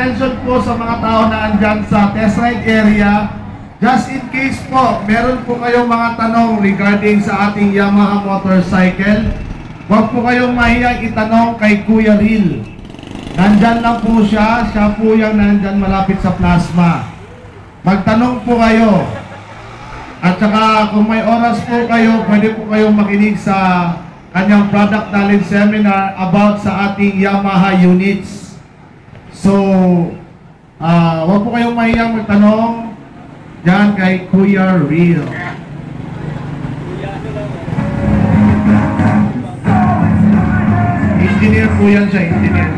po sa mga tao na andyan sa test ride area. Just in case po, meron po kayong mga tanong regarding sa ating Yamaha motorcycle, huwag po kayong mahiyang itanong kay Kuya Ril. Nandyan lang po siya, siya po yung nandyan malapit sa plasma. Magtanong po kayo. At saka kung may oras po kayo, pwede po kayong makinig sa kanyang product knowledge seminar about sa ating Yamaha units. So, ah wag po kayong mahiyang magtanong dyan kay Kuya Real. Engineer po yan siya, engineer.